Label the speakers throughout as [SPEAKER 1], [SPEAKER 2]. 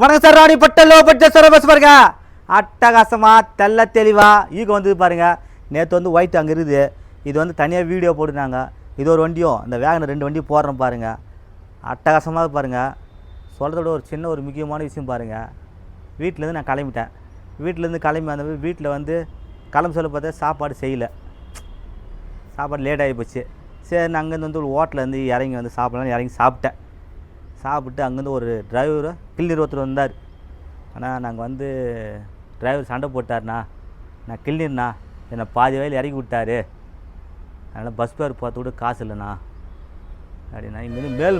[SPEAKER 1] வணக்கம் சார் ராணி ராணிப்பட்ட low budget sir bus பாருங்க அட்டகாசமாக தெள்ள தெளிவாக ஈகோ வந்து பாருங்க. நேற்று வந்து ஒயிட் அங்கே இருக்குது. இது வந்து தனியாக வீடியோ போட்டுருந்தாங்க. இது ஒரு வண்டியும் இந்த வேகனை ரெண்டு வண்டியும் போடுறோம் பாருங்க. அட்டகாசமாக பாருங்க. சொல்கிறத விட ஒரு சின்ன ஒரு முக்கியமான விஷயம் பாருங்கள் வீட்டிலேருந்து நான் கிளம்பிட்டேன். வீட்டிலேருந்து கிளம்பி வந்த வீட்டில் வந்து கிளம்ப சொல்ல பார்த்தா சாப்பாடு செய்யலை. சாப்பாடு லேட் ஆகி போச்சு. சரி நான் அங்கேருந்து வந்து ஒரு ஹோட்டலில் இருந்து இறங்கி வந்து சாப்பிட்லான்னு இறங்கி சாப்பிட்டேன். சாப்பிட்டு அங்கேருந்து ஒரு டிரைவர் கிள்ளி ஒருத்தர் வந்தார். ஆனால் நாங்கள் வந்து டிரைவர் சண்டை போட்டார்ண்ணா. நான் கிள்ளிண்ணா என்னை பாதி வயல் இறக்கி விட்டாரு. அதனால் பஸ் பேர் பார்த்து கூட காசு இல்லைண்ணா. அப்படின்னா இங்கேருந்து மேல்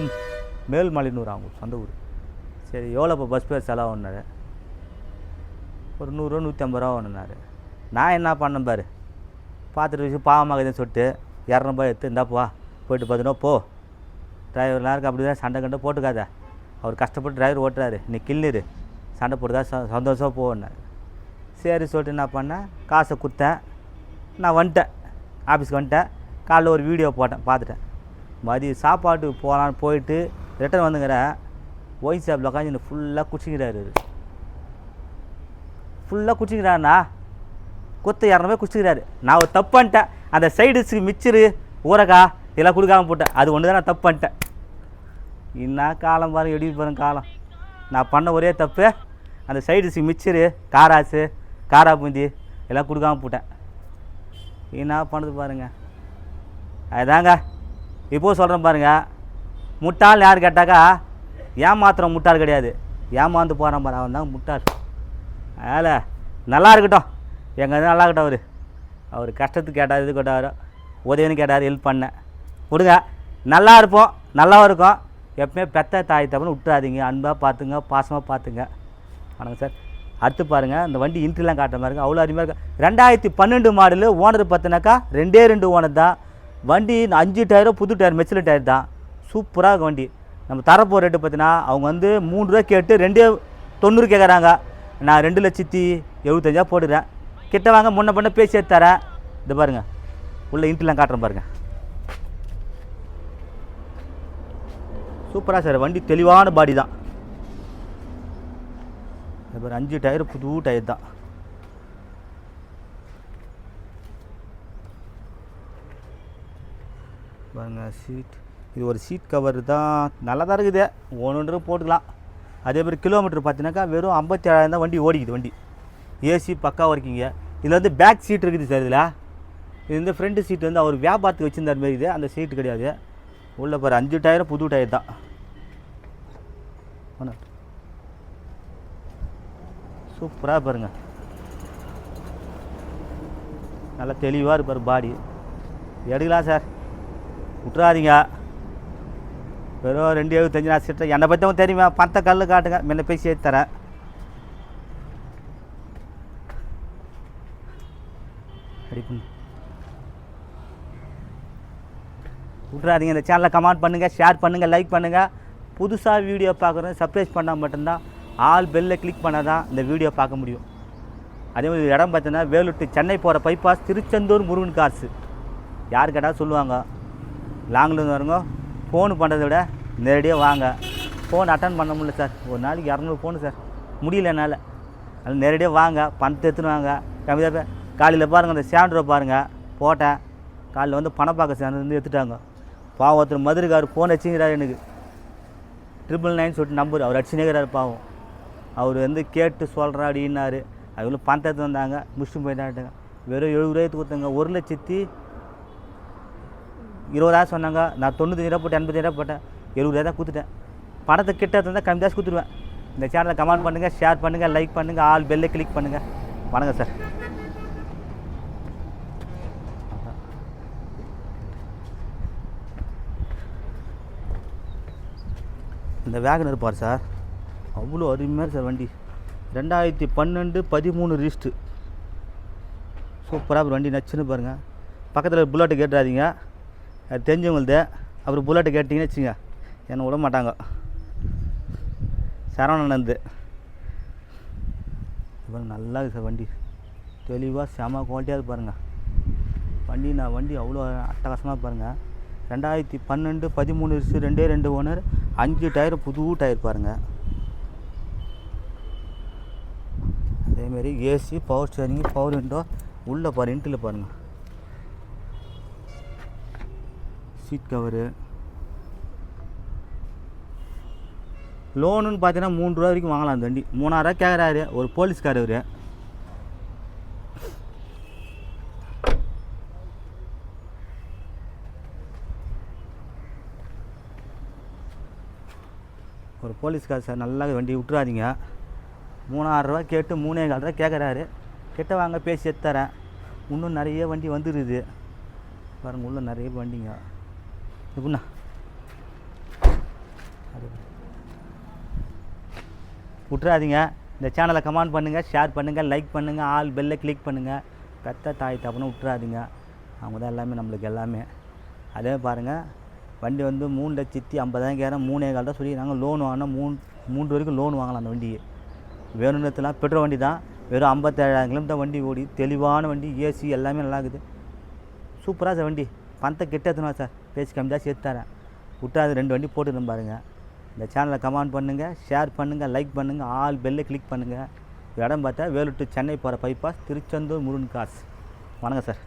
[SPEAKER 1] மேல்மலைன்னு அவங்க சொந்த ஊர். சரி எவ்வளோ இப்போ பஸ் பேர் செலவுன்னாரு ஒரு நூறுரூவா நூற்றி ஐம்பது ரூபா ஒன்றுனாரு நான் என்ன பண்ணேன் பாரு. பார்த்துட்டு வச்சு பாவமாக இதுன்னு சொல்லிட்டு இரநூறுபா எடுத்து இந்தாப்பா போயிட்டு பார்த்தீங்கன்னா போ. டிரைவர் இருக்குது அப்படி தான் சண்டை கண்டை போட்டுக்காத. அவர் கஷ்டப்பட்டு டிரைவர் ஓட்டுறாரு. நீ கிள்ளிரு. சண்டை போட்டுக்கா ச- சந்தோஷமாக போகணும் சரி சொல்லிட்டு என்ன பண்ணேன்? காசை கொடுத்தேன். நான் வந்துட்டேன். ஆஃபீஸ்க்கு வந்துட்டேன். காலைல ஒரு வீடியோ போட்டேன் பார்த்துட்டேன். மதியம் சாப்பாட்டுக்கு போகலான்னு போயிட்டு ரிட்டர்ன் வந்துங்கிறேன் ஒயின் ஷாப்பில் உட்காந்து ஃபுல்லாக குடிச்சிக்கிறாரு ஃபுல்லாக குடிச்சிக்கிறாருண்ணா கொத்து இரநூறுபா குடிச்சிக்கிறாரு நான் ஒரு தப்பு பண்ணிட்டேன். அந்த சைடுஸுக்கு மிச்சரு ஊறக்கா இதெல்லாம் கொடுக்காம போட்டேன். அது ஒன்று தான் நான் தப்பு பண்ணிட்டேன். என்ன காலம் பாருங்க எப்படி பாருங்க காலம். நான் பண்ண ஒரே தப்பு அந்த சைடுஸுக்கு மிச்சரு காராசு காரா பூந்தி எல்லாம் கொடுக்காம போட்டேன். என்ன பண்ணுது பாருங்க. அதுதாங்க இப்போ சொல்கிறேன் பாருங்க. முட்டாள் யார் கேட்டாக்கா ஏமாத்துறோம் முட்டாள் கிடையாது. ஏமாந்து போகிறான் பாரு அவன் தான் முட்டாள். அதனால் நல்லா இருக்கட்டும். எங்கள் நல்லா இருக்கட்டும் அவர். அவர் கஷ்டத்துக்கு கேட்டார் இது கேட்டார் உதவின்னு கேட்டார் ஹெல்ப் பண்ணேன். கொடுங்க. நல்லா இருப்போம் நல்லாவும் இருக்கும். எப்பவுமே பெத்த தாய் தப்புன்னு விட்டுறாதீங்க. அன்பாக பார்த்துங்க பாசமாக பார்த்துங்க. வணக்கம் சார். அடுத்து பாருங்கள் இந்த வண்டி இன்ட்ரிலாம் காட்டுற பாருங்க அவ்வளோ அருமையாக இருக்கு. ரெண்டாயிரத்தி பன்னெண்டு மாடலு ஓனர் பார்த்தினாக்கா ரெண்டே ரெண்டு ஓனர் தான். வண்டி இந்த அஞ்சு டயரும் புது டயர் மெச்சில் டயர் தான். சூப்பராக இருக்கும் வண்டி. நம்ம தரப்போ ரேட்டு பார்த்தீங்கன்னா அவங்க வந்து மூணு ரூபா கேட்டு ரெண்டே தொண்ணூறு கேட்குறாங்க நான் ரெண்டு லட்சத்தி எழுபத்தஞ்சா போடுறேன் கிட்ட வாங்க முன்ன பண்ண பேசி தரேன். இது பாருங்கள் உள்ளே இன்ட்ரிலாம் காட்டுறேன் பாருங்கள் சூப்பராக சார். வண்டி தெளிவான பாடி தான். அப்புறம் அஞ்சு டயர் புது டயர் தான். பாருங்க சீட் இது ஒரு சீட் கவர் தான். நல்லா தான் இருக்குது. ஒன்று போட்டுக்கலாம். அதே மாதிரி கிலோமீட்டர் பார்த்தீங்கன்னாக்கா வெறும் ஐம்பத்தி ஏழாயிரம் தான் வண்டி ஓடிக்குது வண்டி. ஏசி பக்கா ஒர்க்கிங்க இதில் வந்து பேக் சீட் இருக்குது சார் இதில். இது வந்து ஃப்ரண்ட் சீட் வந்து அவர் வியாபாரத்துக்கு வச்சுருந்தார் மாரி இது. அந்த சீட்டு கிடையாது. உள்ளே பாரு அஞ்சு டயரும் புது டயர் தான். சூப்பராக பாருங்க. நல்லா தெளிவாக இருப்பார் பாடி எடுக்கலாம் சார் விட்றாதீங்க வெறும் ரெண்டு எழுபத்தஞ்சு நான் சிட்டேன் என்னை பற்றி தெரியுமா? பத்த கல் காட்டுங்க. முன்ன பேசி சேர்த்து தரேன். விட்றாதீங்க இந்த சேனலை கமெண்ட் பண்ணுங்கள் ஷேர் பண்ணுங்கள் லைக் பண்ணுங்கள் புதுசாக வீடியோ பார்க்குறோம் சர்ப்ரைஸ் பண்ணால் மட்டும்தான் ஆல் பெல்லை கிளிக் பண்ணால் தான் இந்த வீடியோ பார்க்க முடியும். அதே மாதிரி இடம் பார்த்தீங்கன்னா வேலூர் சென்னை போகிற பைபாஸ் திருச்செந்தூர் முருகன் காசு யார் கேட்டால் சொல்லுவாங்க. லாங்லேருந்து வரவங்க ஃபோன் பண்ணுறதை விட நேரடியாக வாங்க. ஃபோன் அட்டன் பண்ண முடியல சார் ஒரு நாளைக்கு இரநூறு ஃபோனு சார் முடியல என்னால். அதனால் நேரடியாக வாங்க. பணத்தை எடுத்துன்னு வாங்க. கம்மியாக காலையில் பாருங்கள் அந்த சேண்டரை பாருங்கள் போட்டேன். காலையில் வந்து பணம் பார்க்க சேர்ந்து எடுத்துட்டாங்க. பாவம் ஒருத்தர் மதுரைக்கார் ஃபோன் வச்சுங்கிறார் எனக்கு. ட்ரிபிள் நைன் சொல்லிட்டு நம்பர். அவர் அடிச்சுனேங்கிறார் பாவம். அவர் வந்து கேட்டு சொல்கிறா அப்படின்னாரு. அவங்களும் பணத்தை எடுத்து வந்தாங்க. முடிச்சுட்டு போயிட்டாங்க வெறும் எழுபது ரூபாய்க்கு கொடுத்தாங்க. ஒரு லட்சத்தி இருபதாயிரம் சொன்னாங்க. நான் தொண்ணூத்தஞ்சு ரூபா போட்டு எண்பத்தஞ்சு ரூபா போட்டேன். எழுபது தான் கொடுத்துட்டேன். பணத்தை கிட்ட இருந்தால் கம்மி தான் கொடுத்துருவேன். இந்த சேனலை கமெண்ட் பண்ணுங்கள் ஷேர் பண்ணுங்கள் லைக் பண்ணுங்கள் ஆல் பெல்லை கிளிக் பண்ணுங்கள் வணக்கம் சார் இந்த வேகன் இருப்பார் சார் அவ்வளோ அருமையாக சார் வண்டி. ரெண்டாயிரத்தி பன்னெண்டு பதிமூணு ரிஸ்ட்டு சூப்பராக வண்டி நச்சுன்னு பாருங்கள் பக்கத்தில் புல்லட்டு கேட்டுறாதீங்க. அது தெரிஞ்சவங்கள்தே அப்புறம் புல்லட்டு கேட்டிங்கன்னு வச்சுங்க என்னை விட மாட்டாங்க. சரவணனந்து இப்போ நல்லா இருக்குது சார் வண்டி. தெளிவாக செம குவாலிட்டியாக இருக்கு பாருங்கள் வண்டி நான் வண்டி அவ்வளோ அட்டகாசமாக பாருங்கள் ரெண்டாயிரத்தி பன்னெண்டு பதிமூணு ரிஸ்ட்டு ரெண்டே ரெண்டு ஓனர் அஞ்சு டயர் புது டயர் பாருங்கள் அதேமாரி AC power steering power window உள்ளே பாரு இன்ட்டில் பாருங்கள் சீட் கவரு லோனுன்னு பார்த்தீங்கன்னா மூணு ரூபா வரைக்கும் வாங்கலாம் அந்த வண்டி. மூணாயிரம் கேட்குறாரு ஒரு போலீஸ்காரர். அவர் ஒரு போலீஸ்கார் சார் நல்லா வண்டி விட்டுறாதீங்க. மூணாயிரரூவா கேட்டு மூணே கால் ரூபா கேட்குறாரு கிட்ட வாங்க பேசி எடுத்துறேன் இன்னும் நிறைய வண்டி வந்துடுது பாருங்க உள்ளே நிறைய வண்டிங்க. எப்படின்னா அது விட்டுறாதீங்க. இந்த சேனலை கமெண்ட் பண்ணுங்கள் ஷேர் பண்ணுங்கள் லைக் பண்ணுங்கள் ஆல் பெல்லை கிளிக் பண்ணுங்கள் பெத்த தாய் தப்புன்னு விட்டுறாதீங்க. அவங்க தான் எல்லாமே நம்மளுக்கு எல்லாமே. அதே பாருங்கள் வண்டி வந்து மூணு லட்சத்தி ஐம்பதாயிரம் மூணே கால் தான் சொல்லி நாங்கள் லோன் வாங்கினா மூணு மூன்று வரைக்கும் லோன் வாங்கலாம் அந்த வண்டியை. வேணும்னத்துலாம் பெட்ரோல் வண்டி தான். வெறும் ஐம்பத்தேழாயிரம் கிலோமீட்டர் வண்டி ஓடி. தெளிவான வண்டி ஏசி எல்லாமே நல்லா இருக்குது. சூப்பராக சார் வண்டி. பணத்தை கெட்ட எத்தனா சார்? பேசி கம்மி தான் சேர்த்து தரேன். விட்டாது ரெண்டு வண்டி போட்டுருந்தேன் பாருங்கள் இந்த சேனலை கமெண்ட் பண்ணுங்கள் ஷேர் பண்ணுங்கள் லைக் பண்ணுங்கள் ஆல் பெல்லை கிளிக் பண்ணுங்கள் இடம் பார்த்தா வேலூர் to சென்னை போகிற பைபாஸ் திருச்செந்தூர் முருகன் காசு வணக்கம் சார்.